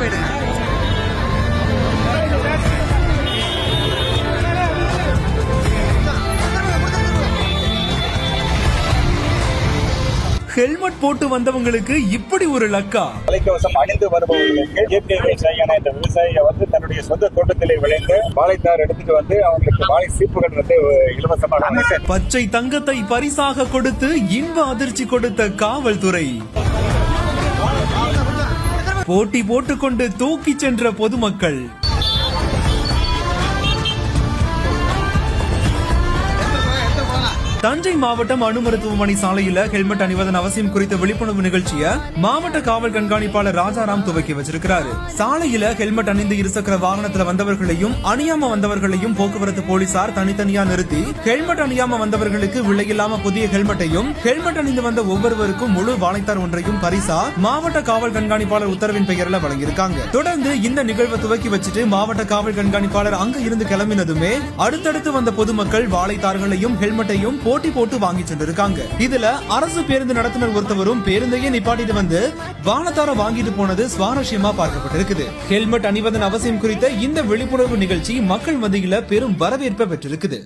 போயிடுங்க ஹெல்மெட் போட்டு வந்தவங்களுக்கு இப்படி ஒரு லக்கா. தலைக்கவசம் அணிந்து வருபவர்களுக்கு இயற்கை விவசாயியான இந்த விவசாயியை வந்து தன்னுடைய சொந்த தோட்டத்திலே விளைந்து வாழைத்தார் எடுத்துட்டு வந்து அவங்களுக்கு வாழை சீப்புகள் வந்து இலவசமாக பச்சை தங்கத்தை பரிசாக கொடுத்து இன்ப அதிர்ச்சி கொடுத்த காவல்துறை. போட்டி போட்டுக்கொண்டு தூக்கிச் சென்ற பொதுமக்கள். தஞ்சை மாவட்டம் அணு மருத்துவமனை சாலையில ஹெல்மெட் அணிவதன் அவசியம் குறித்த விழிப்புணர்வு நிகழ்ச்சிய மாவட்ட காவல் கண்காணிப்பாளர் ராஜாராம் துவக்கி வச்சிருக்கிறாரு. சாலையில ஹெல்மெட் அணிந்து இருசக்கர வாகனத்துல வந்தவர்களையும் அணியாம வந்தவர்களையும் போக்குவரத்து போலீசார் தனித்தனியா நிறுத்தி ஹெல்மெட் அணியாம வந்தவர்களுக்கு விலையில்லாம புதிய ஹெல்மெட்டையும் ஹெல்மெட் அணிந்து வந்த ஒவ்வொருவருக்கும் முழு வாழைத்தார் ஒன்றையும் பரிசா மாவட்ட காவல் கண்காணிப்பாளர் உத்தரவின் பெயரில் வழங்கியிருக்காங்க. தொடர்ந்து இந்த நிகழ்வை துவக்கி வச்சுட்டு மாவட்ட காவல் கண்காணிப்பாளர் அங்க இருந்து கிளம்பினதுமே அடுத்தடுத்து வந்த பொதுமக்கள் வாழைத்தார்களையும் ஹெல்மெட்டையும் போட்டி போட்டு வாங்கி சென்றிருக்காங்க. இதுல அரசு பேருந்து நடத்துனர் ஒருத்தவரும் பேருந்தையே நிப்பாட்டிட்டு வந்து வானத்தார வாங்கிட்டு போனது சுவாரஸ்யமா பார்க்கப்பட்டிருக்குது. ஹெல்மெட் அணிவதன் அவசியம் குறித்த இந்த விழிப்புணர்வு நிகழ்ச்சி மக்கள் மத்தியில பெரும் வரவேற்பை பெற்றிருக்குது.